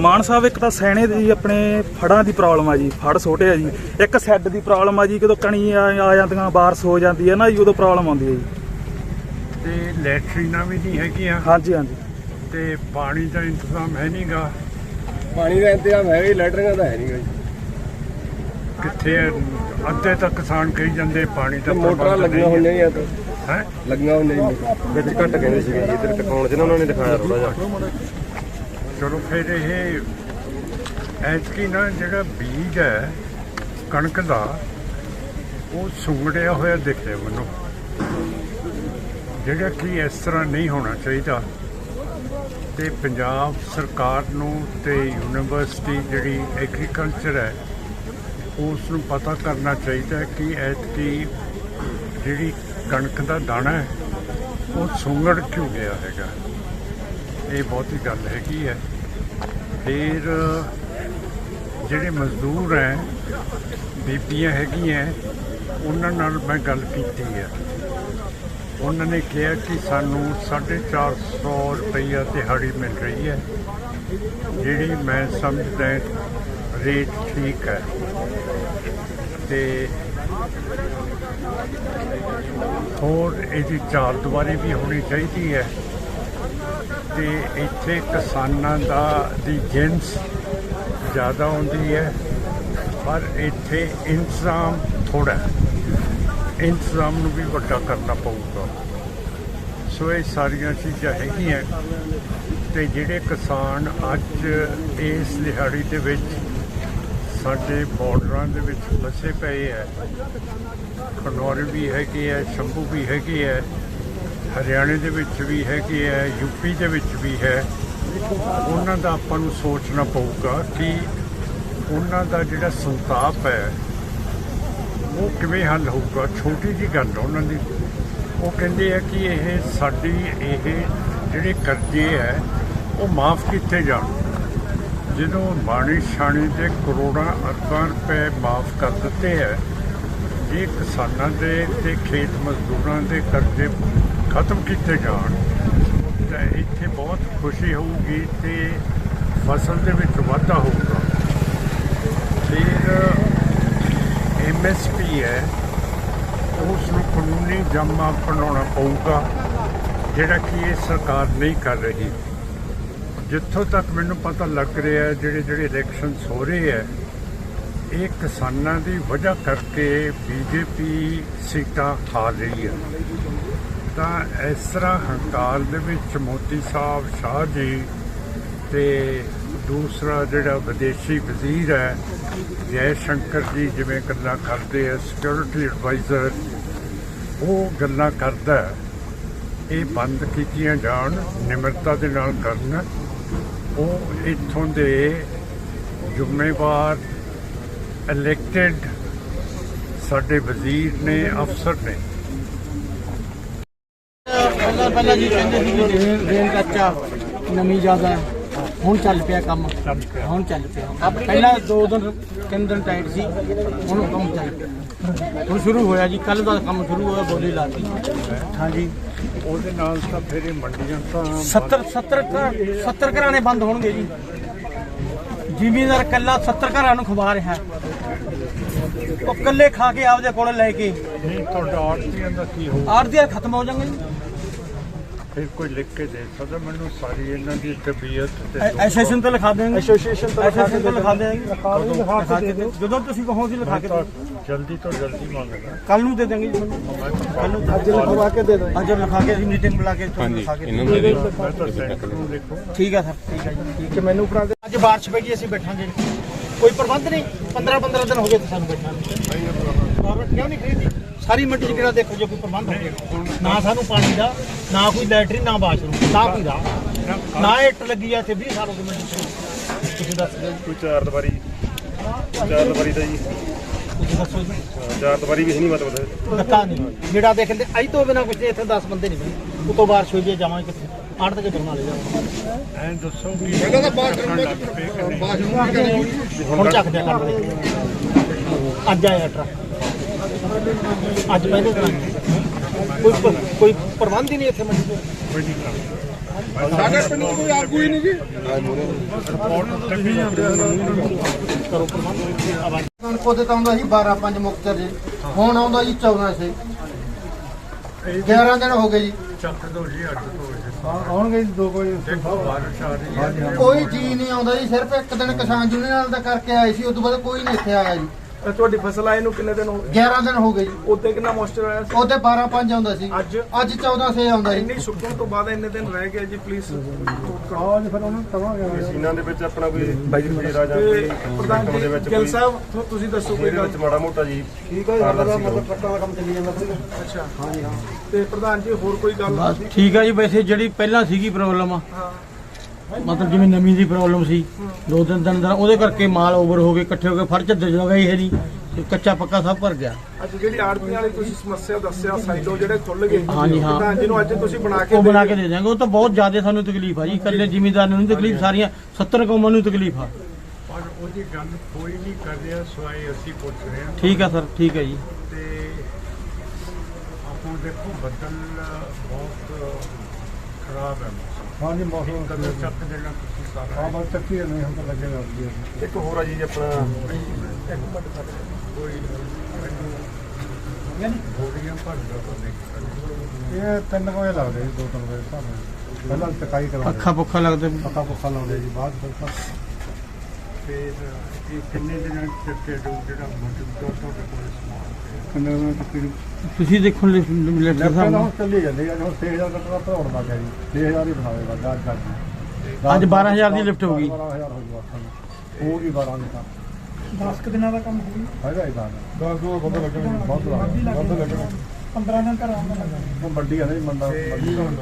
ਮਾਨ ਸਾਹਿਬ ਇੱਕ ਤਾਂ ਸੈਣੇ ਦੀ ਆਪਣੇ ਫੜਾਂ ਦੀ ਪ੍ਰੋਬਲਮ ਆ ਜੀ ਫੜ ਛੋਟੇ ਆ ਜੀ। ਇੱਕ ਸੈੱਡ ਦੀ ਪ੍ਰੋਬਲਮ ਆ ਜੀ ਜਦੋਂ ਕਣੀ ਆ ਆ ਜਾਂਦੀਆਂ ਬਾਰਸ ਹੋ ਜਾਂਦੀ ਹੈ ਨਾ ਜੀ ਉਦੋਂ ਪ੍ਰੋਬਲਮ ਆਉਂਦੀ ਹੈ ਜੀ। ਤੇ ਲੈਟਰੀਨਾਂ ਵੀ ਨਹੀਂ ਹੈਗੀਆਂ। ਹਾਂਜੀ ਹਾਂਜੀ। ਤੇ ਪਾਣੀ ਦਾ ਇੰਤਜ਼ਾਮ ਹੈ ਨਹੀਂਗਾ ਪਾਣੀ ਦਾ ਇੰਤਜ਼ਾਮ ਹੈ ਹੀ ਲੈਟਰਿੰਗਾਂ ਦਾ ਹੈ ਨਹੀਂ ਜੀ। ਕਿੱਥੇ ਹੈ? ਅੱਧੇ ਤੱਕ ਕਿਸਾਨ ਕਹੀ ਜਾਂਦੇ ਪਾਣੀ ਦਾ ਤੇ ਮੋਟਰਾਂ ਲੱਗੀਆਂ ਹੋਈਆਂ ਆ। ਤਾਂ। ਹੈ? ਲੱਗੀਆਂ ਹੋਈਆਂ ਜੀ ਵਿੱਚ ਘੱਟ ਕਹਿੰਦੇ ਸੀ ਇਧਰ ਟਿਕਾਉਣ ਜਿਹਨਾਂ ਉਹਨਾਂ ਨੇ ਦਿਖਾਇਆ ਥੋੜਾ ਜਿਹਾ। ਚਲੋ ਫਿਰ ਇਹ ਐਤਕੀ ਨਾ ਜਿਹੜਾ ਬੀਜ ਹੈ, ਕਣਕ ਦਾ, ਉਹ ਸੁੰਗੜਿਆ ਹੋਇਆ ਦਿਖਿਆ ਮੈਨੂੰ। ਜਿਹੜਾ ਕਿ ਇਸ ਤਰ੍ਹਾਂ ਨਹੀਂ ਹੋਣਾ ਚਾਹੀਦਾ। ਤੇ ਪੰਜਾਬ ਸਰਕਾਰ ਨੂੰ ਤੇ ਯੂਨੀਵਰਸਿਟੀ ਜਿਹੜੀ ਐਗਰੀਕਲਚਰ ਹੈ ਉਸ ਨੂੰ ਪਤਾ ਕਰਨਾ ਚਾਹੀਦਾ ਕਿ ਐਤਕੀ ਜਿਹੜੀ ਕਣਕ ਦਾ ਦਾਣਾ ਹੈ, ਉਹ ਸੁੰਗੜ ਕਿਉਂ ਗਿਆ ਹੈਗਾ। ਇਹ ਬਹੁਤੀ ਗੱਲ ਹੈਗੀ ਹੈ। ਫਿਰ ਜਿਹੜੇ ਮਜ਼ਦੂਰ ਹੈ, ਬੀਬੀਆਂ ਹੈਗੀਆਂ, ਉਹਨਾਂ ਨਾਲ ਮੈਂ ਗੱਲ ਕੀਤੀ ਹੈ ਉਹਨਾਂ ਨੇ ਕਿਹਾ ਕਿ ਸਾਨੂੰ 450 ਰੁਪਈਆ ਦਿਹਾੜੀ ਮਿਲ ਰਹੀ ਹੈ, ਜਿਹੜੀ ਮੈਂ ਸਮਝਦਾ ਰੇਟ ਠੀਕ ਹੈ। ਤੇ ਹੋਰ ਇਹਦੀ ਚਾਰ ਦੁਆਰੀ ਵੀ ਹੋਣੀ ਚਾਹੀਦੀ ਹੈ। ਤੇ ਇੱਥੇ ਕਿਸਾਨਾਂ ਦਾ, ਦੀ ਜਿੰਸ ਜ਼ਿਆਦਾ ਹੁੰਦੀ ਹੈ, ਪਰ ਇੱਥੇ ਇੰਤਜ਼ਾਮ ਥੋੜਾ ਇੰਤਜ਼ਾਮ ਨੂੰ ਵੀ ਵੱਡਾ ਕਰਨਾ ਪਊਗਾ। ਸੋ ਇਹ ਸਾਰੀਆਂ ਚੀਜ਼ਾਂ ਹੈਗੀਆਂ ਤੇ ਜਿਹੜੇ ਕਿਸਾਨ ਅੱਜ ਇਸ ਦਿਹਾੜੀ ਦੇ ਵਿੱਚ ਸਾਡੇ ਬਾਰਡਰਾਂ ਦੇ ਵਿੱਚ ਫਸੇ ਪਏ ਹੈ, ਖਨੌਰ ਵੀ ਹੈਗੇ ਹੈ, ਸ਼ੰਭੂ ਵੀ ਹੈਗੇ ਹੈ ਹਰਿਆਣੇ ਦੇ ਵਿੱਚ ਵੀ ਹੈਗੇ ਹੈ ਯੂਪੀ ਦੇ ਵਿੱਚ ਵੀ ਹੈ। ਉਹਨਾਂ ਦਾ ਆਪਾਂ ਨੂੰ ਸੋਚਣਾ ਪਊਗਾ ਕਿ ਉਹਨਾਂ ਦਾ ਜਿਹੜਾ ਸੰਤਾਪ ਹੈ, ਉਹ ਕਿਵੇਂ ਹੱਲ ਹੋਊਗਾ? ਛੋਟੀ ਜੀ ਗੱਲ ਹੈ ਉਹਨਾਂ ਦੀ। ਉਹ ਕਹਿੰਦੇ ਆ ਕਿ ਇਹ ਸਾਡੀ, ਇਹ ਜਿਹੜੇ ਕਰਜ਼ੇ ਹੈ, ਉਹ ਮਾਫ ਕੀਤੇ ਜਾਣ। ਜਦੋਂ ਬਾਣੀ ਛਾਣੀ ਦੇ ਕਰੋੜਾਂ ਅਰਬਾਂ ਰੁਪਏ ਮਾਫ ਕਰ ਦਿੱਤੇ ਹੈ ਇਹ ਕਿਸਾਨਾਂ ਦੇ ਤੇ ਖੇਤ ਮਜ਼ਦੂਰਾਂ ਦੇ ਕਰਜ਼ੇ ਖਤਮ ਕੀਤੇ ਜਾਣ? ਤਾਂ ਇੱਥੇ ਬਹੁਤ ਖੁਸ਼ੀ ਹੋਊਗੀ ਤੇ ਫਸਲ ਦੇ ਵਿੱਚ ਵਾਧਾ ਹੋਊਗਾ। ਫਿਰ ਐਮਐਸਪੀ ਹੈ ਉਸ ਨੂੰ ਕਾਨੂੰਨੀ ਜਮਾ ਬਣਾਉਣਾ ਪਊਗਾ, ਜਿਹੜਾ ਕਿ ਇਹ ਸਰਕਾਰ ਨਹੀਂ ਕਰ ਰਹੀ। ਜਿੱਥੋਂ ਤੱਕ ਮੈਨੂੰ ਪਤਾ ਲੱਗ ਰਿਹਾ ਜਿਹੜੇ ਜਿਹੜੇ ਇਲੈਕਸ਼ਨਸ ਹੋ ਰਹੇ ਹੈ, ਇਹ ਕਿਸਾਨਾਂ ਦੀ ਵਜ੍ਹਾ ਕਰਕੇ ਬੀਜੇਪੀ ਸੀਟਾਂ ਹਾਰ ਰਹੀ ਹੈ। ਤਾਂ ਇਸ ਤਰ੍ਹਾਂ ਹੰਕਾਰ ਦੇ ਵਿੱਚ ਮੋਦੀ ਸਾਹਿਬ, ਸ਼ਾਹ ਜੀ ਤੇ ਦੂਸਰਾ ਜਿਹੜਾ ਵਿਦੇਸ਼ੀ ਵਜ਼ੀਰ ਹੈ, ਜੈ ਸ਼ੰਕਰ ਜੀ ਜਿਵੇਂ ਗੱਲਾਂ ਕਰਦੇ ਆ ਸਿਕਿਉਰਿਟੀ ਐਡਵਾਈਜ਼ਰ ਉਹ ਗੱਲਾਂ ਕਰਦਾ ਇਹ ਬੰਦ ਕੀਤੀਆਂ ਜਾਣ, ਨਿਮਰਤਾ ਦੇ ਨਾਲ ਕਰਨ। ਉਹ ਇੱਥੋਂ ਦੇ ਜ਼ਿੰਮੇਵਾਰ ਇਲੈਕਟਿਡ ਸਾਡੇ ਵਜ਼ੀਰ ਨੇ, ਅਫਸਰ ਨੇ। ਪਹਿਲਾਂ ਜੀ ਕਹਿੰਦੇ ਸੀ ਵੀ ਰੇਨ ਰੇਨ ਕੱਚਾ ਨਮੀ ਜ਼ਿਆਦਾ ਹੈ। ਹੁਣ ਚੱਲ ਪਿਆ ਕੰਮ। ਹੁਣ ਚੱਲ ਪਿਆ। ਪਹਿਲਾਂ ਦੋ ਦਿਨ ਤਿੰਨ ਦਿਨ ਟਾਈਟ ਸੀ। ਹੁਣ ਕੰਮ ਚੱਲ ਪਿਆ। ਹੁਣ ਸ਼ੁਰੂ ਹੋਇਆ ਜੀ। ਕੱਲ ਦਾ ਕੰਮ ਸ਼ੁਰੂ ਹੋਇਆ ਬੋਲੀ ਲਾਤੀ ਹਾਂਜੀ। ਉਹਦੇ ਨਾਲ ਤਾਂ ਫਿਰ ਇਹ ਮੰਡੀਆਂ ਤਾਂ 70 70 ਘਰ 70 ਘਰਾਂ ਨੇ ਬੰਦ ਹੋਣਗੇ ਜੀ। ਜ਼ਿਮੀਂਦਾਰ ਕੱਲਾ 70 ਘਰਾਂ ਨੂੰ ਖਵਾ ਰਿਹਾ। ਉਹ ਕੱਲੇ ਖਾ ਕੇ ਆਪਦੇ ਕੋਲ ਲੈ ਕੇ। ਨਹੀਂ ਤੁਹਾਡਾ ਆਰਟੀਆਂ ਦਾ ਕੀ ਹੋਊ? ਆਰਦੀਆਂ ਖਤਮ ਹੋ ਜਾਣਗੇ ਜੀ ਫਿਰ ਕੋਈ ਲਿਖ ਕੇ ਦੇ ਸਕਦਾ ਮੈਨੂੰ ਸਾਰੀ ਇਹਨਾਂ ਦੀ ਤਬੀਅਤ ਤੇ ਐਸੋਸੀਏਸ਼ਨ ਤੇ ਲਿਖਾ ਦੇਣਗੇ ਐਸੋਸੀਏਸ਼ਨ ਤੋਂ ਐਸੋਸੀਏਸ਼ਨ ਤੇ ਲਿਖਾ ਦੇਣਗੇ ਲਿਖਾ ਕੇ ਦਿਓ। ਜਦੋਂ ਤੁਸੀਂ ਕਹੋ ਜੀ ਲਿਖਾ ਕੇ। ਜਲਦੀ ਤੋਂ ਜਲਦੀ ਮੰਗਦਾ। ਕੱਲ ਨੂੰ ਦੇ ਦਾਂਗੇ ਜੀ ਤੁਹਾਨੂੰ। ਕੱਲ ਨੂੰ ਅੱਜ ਲਿਖਵਾ ਕੇ ਦੇ ਦਾਂਗੇ ਅੱਜ ਲਿਖਾ ਕੇ ਅਸੀਂ ਮੀਟਿੰਗ ਬੁਲਾ ਕੇ ਤੁਹਾਨੂੰ ਲਿਖਾ ਕੇ ਇਹਨਾਂ ਨੂੰ ਦੇ ਦਿਓ ਠੀਕ ਹੈ ਸਰ ਠੀਕ ਹੈ ਜੀ ਠੀਕ ਹੈ ਮੈਨੂੰ ਫੜਾ ਦੇ। ਅੱਜ ਬਾਰਿਸ਼ ਪਈ ਜੀ ਅਸੀਂ ਬੈਠਾਂਗੇ। ਕੋਈ ਪ੍ਰਬੰਧ ਨਹੀਂ। 15 15 ਦਿਨ ਹੋ ਗਏ ਸਾਨੂੰ ਬੈਠਾਂ ਨੂੰ। ਗਵਰਨਮੈਂਟ ਕਿਉਂ ਨਹੀਂ ਖਰੀਦੀ? ਸਾਰੀ ਮੰਡੀ 'ਚ ਕਿਹੜਾ ਦੇਖੋ ਜੇ ਕੋਈ ਪ੍ਰਬੰਧ ਹੋ ਗਿਆ ਨਾ ਸਾਨੂੰ ਪਾਣੀ ਦਾ ਨਾ ਕੋਈ ਲੈਟਰਿਨ ਨਾ ਬਾਥਰੂਮ ਨਾ ਕੋਈ ਰਾਹ ਨਾ ਇੱਟ ਲੱਗੀ ਆ ਇੱਥੇ 20 ਸਾਲ ਹੋ ਗਏ ਮੰਡੀ 'ਚ। ਤੁਸੀਂ ਦੱਸ ਦਿਓ। ਜੀ, ਕੋਈ ਚਾਰ ਦਵਾਰੀ ਚਾਰ ਦਵਾਰੀ ਦਾ ਜੀ। ਤੁਸੀਂ ਦੱਸੋ ਜੀ। ਚਾਰ ਦਵਾਰੀ ਵੀ ਹੈ ਨਹੀਂ ਮਤਲਬ। ਧੱਕਾ ਨਹੀਂ। ਜਿਹੜਾ ਦੇਖਦੇ ਅਜ ਤੋਂ ਬਿਨਾ ਕੁਝ ਇੱਥੇ 10 ਬੰਦੇ ਨਹੀਂ ਬਣੇ। ਉਤੋਂ ਬਾਰਿਸ਼ ਹੋਈ ਜੇ ਜਾਵਾਂਗੇ ਕਿੱਥੇ? ਆੜ ਤੱਕ ਬਣਾ ਲੈ ਜਾਵਾਂਗੇ ਐਂ ਦੱਸੋ ਕਿ ਇਹਨਾਂ ਦਾ ਬਾਥਰੂਮ ਹੁਣ ਚੱਕ ਦਿਆ ਕਰ ਅੱਜ ਆਇਆ ਟਰੱਕ। ਅੱਜ ਪਹਿਲੇ ਦਿਨ ਕੋਈ ਕੋਈ ਪ੍ਰਬੰਧ ਹੀ ਨਹੀਂ ਇੱਥੇ ਮੰਡੀ ਤੇ ਕੋਈ। ਨਹੀਂ ਕਰਦਾ ਸਾਡੇ ਪਿੰਡ ਕੋਈ ਆਗੂ ਹੀ ਨਹੀਂ ਜੀ। ਉਹਦੇ ਤਾਂ ਆਉਂਦਾ ਸੀ 12 5 ਮੁਕਤਰ ਜੀ ਹੁਣ ਆਉਂਦਾ ਜੀ 14 ਸੇ 11 ਦਿਨ ਹੋ ਗਏ ਜੀ। ਚੱਕ ਦੋ ਜੀ ਦੋ ਜੀ ਆਉਣਗੇ ਦੋ ਕੋਈ ਦੇਖੋ ਬਾਰਿਸ਼ ਆ ਰਹੀ ਹੈ ਕੋਈ ਜੀ ਨਹੀਂ ਆਉਂਦਾ ਜੀ। ਸਿਰਫ ਇੱਕ ਦਿਨ ਕਿਸਾਨ ਯੂਨੀਅਨ ਨਾਲ ਦਾ ਕਰਕੇ ਆਏ ਸੀ। ਉਸ ਤੋਂ ਬਾਅਦ ਕੋਈ ਨਹੀਂ ਇੱਥੇ ਆਇਆ ਜੀ। ਤੁਹਾਡੀ ਫਸਲ ਆਏ ਨੂੰ ਕਿੰਨੇ ਦਿਨ ਹੋ 11 ਦਿਨ ਹੋ ਗਏ ਜੀ। ਉੱਤੇ ਕਿੰਨਾ ਮੋਇਸਚਰ ਆਇਆ ਸੀ? ਉਹਦੇ 12 5 ਆਉਂਦਾ ਸੀ। ਅੱਜ? ਅੱਜ 14 ਸੇ ਆਉਂਦਾ ਜੀ ਇੰਨੀ ਸੁੱਕਣ ਤੋਂ ਬਾਅਦ ਇੰਨੇ ਦਿਨ ਰਹਿ ਗਏ ਜੀ ਪਲੀਜ਼ ਆਓ ਜੀ ਫਿਰ ਉਹਨਾਂ ਤਵਾਂਗੇ ਮਸ਼ੀਨਾਂ ਦੇ ਵਿੱਚ ਆਪਣਾ ਕੋਈ ਬਾਈ ਵਗੈਰਾ ਜਾਂ ਕੋਈ ਪ੍ਰਧਾਨ ਵਿੱਚ ਗਿਲ ਸਾਹਿਬ ਤੁਸੀਂ ਦੱਸੋ ਕੋਈ ਵਿੱਚ ਮਾੜਾ ਮੋਟਾ ਜੀ ਠੀਕ ਹੈ ਮਤਲਬ ਕੱਟਾਂ ਦਾ ਕੰਮ ਚੱਲੀ ਜਾਂਦਾ ਅੱਛਾ। ਹਾਂਜੀ ਹਾਂ। ਤੇ ਪ੍ਰਧਾਨ ਜੀ ਹੋਰ ਕੋਈ ਗੱਲ? ਬਸ ਠੀਕ ਆ ਜੀ ਵੈਸੇ ਜਿਹੜੀ ਪਹਿਲਾਂ ਸੀਗੀ ਪ੍ਰੋਬਲਮ ਆ ਮਤਲਬ ਜਿਵੇਂ ਨਵੀਂ ਦੀ ਪ੍ਰੋਬਲਮ ਸੀ ਦੋ ਤਿੰਨ ਦਿਨ ਦਾ ਉਹਦੇ ਕਰਕੇ ਮਾਲ ਓਵਰ ਹੋ ਗਏ ਇਕੱਠੇ ਹੋ ਕੇ ਫੜ ਚ ਜਗ੍ਹਾ ਹੀ ਹੈ ਨਹੀਂ ਤੇ ਕੱਚਾ ਪੱਕਾ ਸਭ ਭਰ ਗਿਆ। ਅੱਜ ਜਿਹੜੀ ਆੜਤੀਆਂ ਵਾਲੀ ਤੁਸੀਂ ਸਮੱਸਿਆ ਦੱਸਿਆ ਸਾਈਡੋ ਜਿਹੜੇ ਖੁੱਲ ਗਏ ਹਾਂਜੀ, ਹਾਂ। ਪ੍ਰਧਾਨ ਜੀ ਨੂੰ ਅੱਜ ਤੁਸੀਂ ਬਣਾ ਕੇ ਉਹ ਬਣਾ ਕੇ ਦੇ ਦਿਆਂਗੇ ਉਹ ਤਾਂ ਬਹੁਤ ਜ਼ਿਆਦਾ ਸਾਨੂੰ ਤਕਲੀਫ ਆ ਜੀ ਇਕੱਲੇ ਜ਼ਿਮੀਦਾਰ ਨੂੰ ਨਹੀਂ ਤਕਲੀਫ ਸਾਰੀਆਂ 70 ਕੌਮਾਂ ਨੂੰ ਤਕਲੀਫ ਆ। ਪਰ ਉਹਦੀ ਗੱਲ ਕੋਈ ਨਹੀਂ ਕਰ ਰਿਹਾ ਸਵਾਏ ਅਸੀਂ ਪੁੱਛ ਰਹੇ ਹਾਂ। ਠੀਕ ਆ ਸਰ ਠੀਕ ਹੈ ਜੀ। ਤੇ ਆਪਾਂ ਦੇਖੋ ਬੱਦਲ ਬਹੁਤ ਖਰਾਬ ਹੈ ਮੌਸਮ ਹਾਂਜੀ ਮੌਸਮ ਕਦੋਂ ਚੱਕ ਦੇਣਾ ਤੁਸੀਂ ਸਾਰਾ ਹਾਂ ਬਸ ਚੱਕੀ ਨਹੀਂ ਹੁਣ ਤਾਂ ਲੱਗੇਗਾ ਅੱਗੇ। ਇੱਕ ਹੋਰ ਆ ਜੀ ਆਪਣਾ ਕੋਈ ਗੋਲੀਆਂ ਭਰਦਾ ਤਾਂ ਨਹੀਂ ਇਹ ਤਿੰਨ ਵਜੇ ਲੱਗਦੇ ਜੀ ਦੋ ਤਿੰਨ ਵਜੇ ਸਾਨੂੰ ਪਹਿਲਾਂ ਚਕਾਈ ਕਰਾਉਂਦੇ ਅੱਖਾਂ ਪੁੱਖਾਂ ਲੱਗਦੇ। ਪੱਕਾ ਪੁੱਖਾ ਲਾਉਂਦੇ ਜੀ ਬਾਅਦ ਫਿਰ ਤਾਂ ਫਿਰ ਇਹ ਕਿੰਨੇ ਦਿਨਾਂ ਚ ਚੱਕੇ ਦੋ ਜਿਹੜਾ ਮੌਜੂਦਾ ਤੁਹਾਡੇ ਕੋਲ ਸਮਾਨ ਪਿਆ ਕਿੰਨੇ ਦਿਨ ਚੱਕੀ ਦੀ ਤੁਸੀਂ ਦੇਖੋ ਲਿਖ ਲੈਫਟ ਸਾਹਿਬ ਨਾਲ ਚੱਲੀ ਜਾਂਦੀ ਆ ਹੁਣ 6000 ਦਾ ਭਰੋੜ ਲੱਗ ਗਿਆ ਜੀ। 6000 ਹੀ ਬਣਾਵੇਗਾ ਜਾ ਜਾ ਅੱਜ। 12000 ਦੀ ਲਿਫਟ ਹੋ ਗਈ। 12000 ਹੋ ਗਿਆ ਸਾਨੂੰ ਉਹ ਵੀ 12 ਦੇ ਤਾਂ। 10 ਕੁ ਦਿਨਾਂ ਦਾ ਕੰਮ ਹੋ ਹੈਗਾ ਹੀ 10 ਦੋ ਬੰਦੇ ਲੱਗਣੇ ਬਹੁਤ ਲੱਗਣੇ ਬੰਦੇ ਲੱਗਣੇ। 15 ਦਿਨ ਘਰ ਆਉਂਦਾ ਉਹ ਆ ਵੱਡੀ